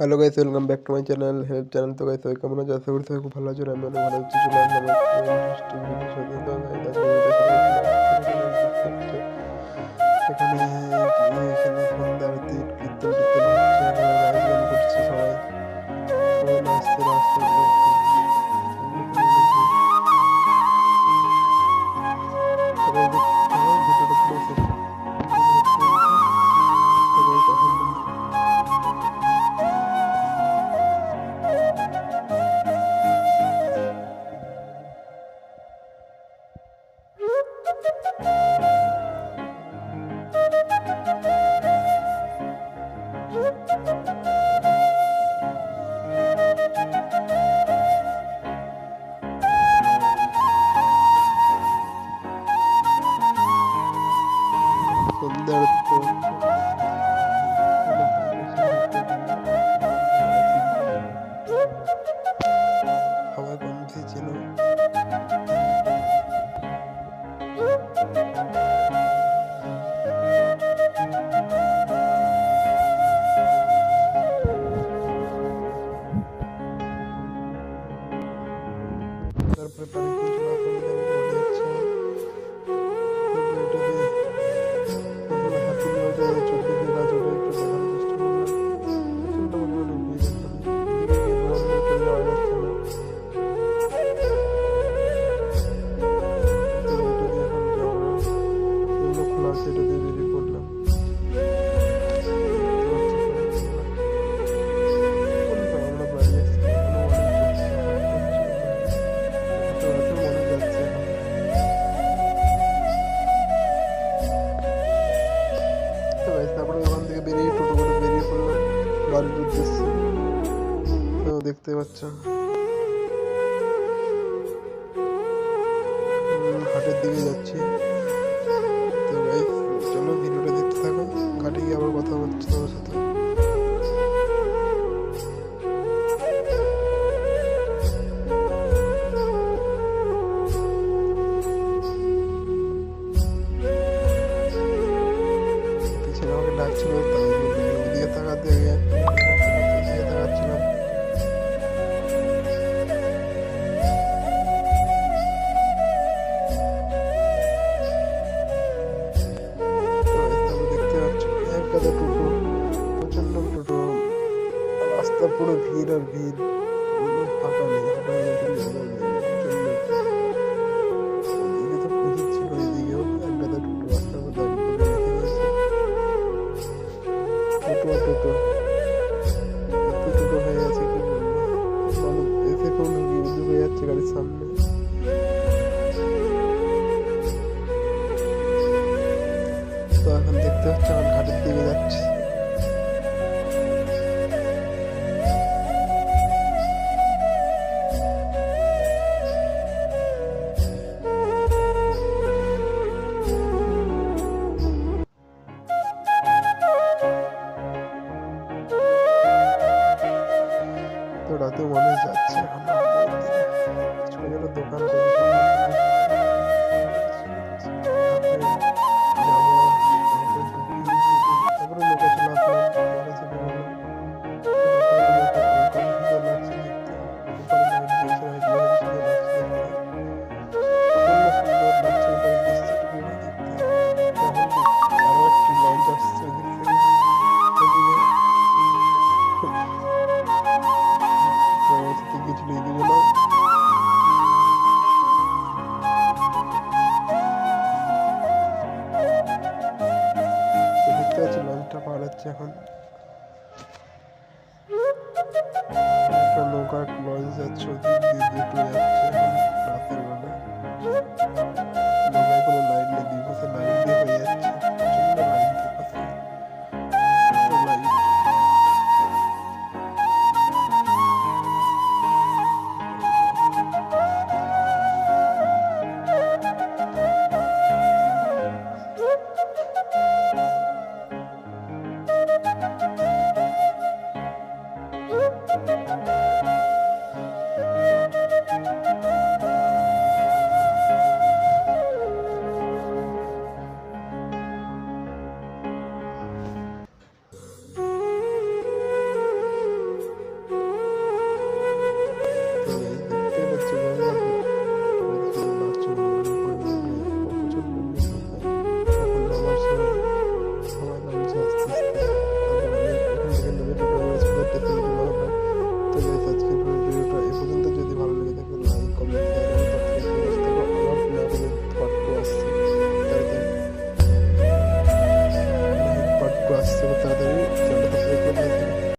Hello guys welcome back to my channel help channel তো guys কেমন আছো? আশা করি খুব ভালো আছো। আমি অনেক ভালো আছি, চলে আসলাম there. দেখতে পাচ্ছ? রাস্তা পুরো ভিড় আর ভিড়। ফাঁকা নেই। 结婚。